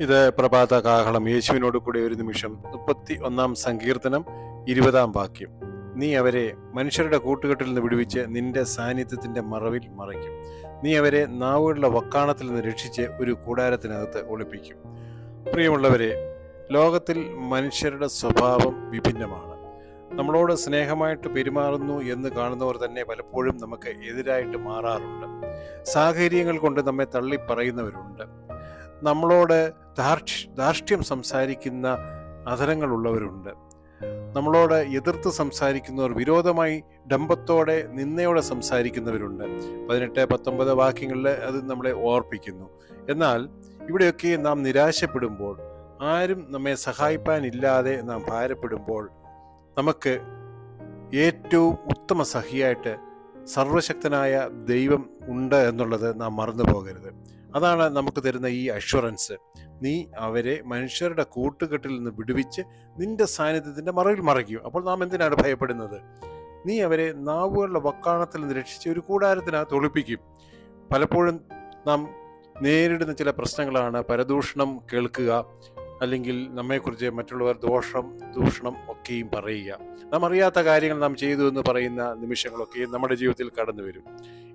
ഇത് പ്രഭാത കാഹളം യേശുവിനോട് കൂടി ഒരു നിമിഷം. മുപ്പത്തി ഒന്നാം സങ്കീർത്തനം ഇരുപതാം വാക്യം. നീ അവരെ മനുഷ്യരുടെ കൂട്ടുകെട്ടിൽ നിന്ന് വിടുവിച്ച് നിന്റെ സാന്നിധ്യത്തിന്റെ മറവിൽ മറയ്ക്കും. നീ അവരെ നാവുകളുടെ വക്കാണത്തിൽ നിന്ന് രക്ഷിച്ച് ഒരു കൂടാരത്തിനകത്ത് ഒളിപ്പിക്കും. പ്രിയമുള്ളവരെ ലോകത്തിൽ മനുഷ്യരുടെ സ്വഭാവം വിഭിന്നമാണ്. നമ്മളോട് സ്നേഹമായിട്ട് പെരുമാറുന്നു എന്ന് കാണുന്നവർ തന്നെ പലപ്പോഴും നമുക്ക് എതിരായിട്ട് മാറാറുണ്ട്. സാഹചര്യങ്ങൾ കൊണ്ട് നമ്മെ തള്ളി പറയുന്നവരുണ്ട് നമ്മളോട് ധാർഷ്ട്യം സംസാരിക്കുന്ന അധരങ്ങളുള്ളവരുണ്ട്. നമ്മളോട് എതിർത്ത് സംസാരിക്കുന്നവർ വിരോധമായി ഡംബത്തോടെ നിന്നയോടെ സംസാരിക്കുന്നവരുണ്ട്. പതിനെട്ട് പത്തൊമ്പത് വാക്യങ്ങളിൽ അത് നമ്മളെ ഓർപ്പിക്കുന്നു. എന്നാൽ ഇവിടെയൊക്കെ നാം നിരാശപ്പെടുമ്പോൾ ആരും നമ്മെ സഹായിപ്പാനില്ലാതെ നാം ഭാരപ്പെടുമ്പോൾ നമുക്ക് ഏറ്റവും ഉത്തമ സഹിയായിട്ട് സർവശക്തനായ ദൈവം ഉണ്ട് എന്നുള്ളത് നാം മറന്നു പോകരുത് അതാണ് നമുക്ക് തരുന്ന ഈ അഷുറൻസ് നീ അവരെ മനുഷ്യരുടെ കൂട്ടുകെട്ടിൽ നിന്ന് വിടുവിച്ച് നിന്റെ സാന്നിധ്യത്തിന്റെ മറവിൽ മറയ്ക്കും. അപ്പോൾ നാം എന്തിനാണ് ഭയപ്പെടുന്നത്? നീ അവരെ നാവുകളുടെ വക്കാണത്തിൽ നിന്ന് രക്ഷിച്ച് ഒരു കൂടാരത്തിനകത്ത് ഒളിപ്പിക്കും. പലപ്പോഴും നാം നേരിടുന്ന ചില പ്രശ്നങ്ങളാണ് പരദൂഷണം കേൾക്കുക അല്ലെങ്കിൽ നമ്മെക്കുറിച്ച് മറ്റുള്ളവർ ദോഷം ദൂഷണം ഒക്കെയും പറയുക. നാം അറിയാത്ത കാര്യങ്ങൾ നാം ചെയ്തു എന്ന് പറയുന്ന നിമിഷങ്ങളൊക്കെയും നമ്മുടെ ജീവിതത്തിൽ കടന്നു വരും.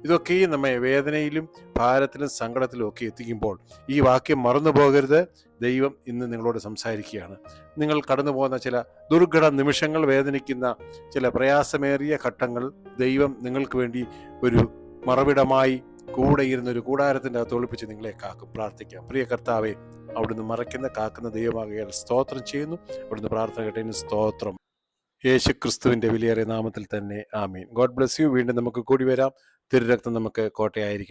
ഇതൊക്കെയും നമ്മെ വേദനയിലും ഭാരത്തിലും സങ്കടത്തിലും ഒക്കെ എത്തിക്കുമ്പോൾ ഈ വാക്യം മറന്നു പോകരുത്. ദൈവം ഇന്ന് നിങ്ങളോട് സംസാരിക്കുകയാണ്. നിങ്ങൾ കടന്നു പോകുന്ന ചില ദുർഘട നിമിഷങ്ങൾ വേദനിക്കുന്ന ചില പ്രയാസമേറിയ ഘട്ടങ്ങൾ ദൈവം നിങ്ങൾക്ക് വേണ്ടി ഒരു മറവിടമായി കൂടെ ഇരുന്ന ഒരു കൂടാരത്തിന്റെ അകത്ത് ഒളിപ്പിച്ച് നിങ്ങളെ കാക്കും പ്രാർത്ഥിക്കാം. പ്രിയ കർത്താവെ അവിടുന്ന് മറയ്ക്കുന്ന കാക്കുന്ന ദൈവമാകയാൽ സ്തോത്രം ചെയ്യുന്നു. അവിടുന്ന് പ്രാർത്ഥന കേട്ടതിന് സ്തോത്രം. യേശു ക്രിസ്തുവിന്റെ വിലയേറിയ നാമത്തിൽ തന്നെ ആമീൻ. God bless you. വീണ്ടും നമുക്ക് കൂടി വരാം. തിരുരക്തം നമുക്ക് കോട്ടയായിരിക്കട്ടെ.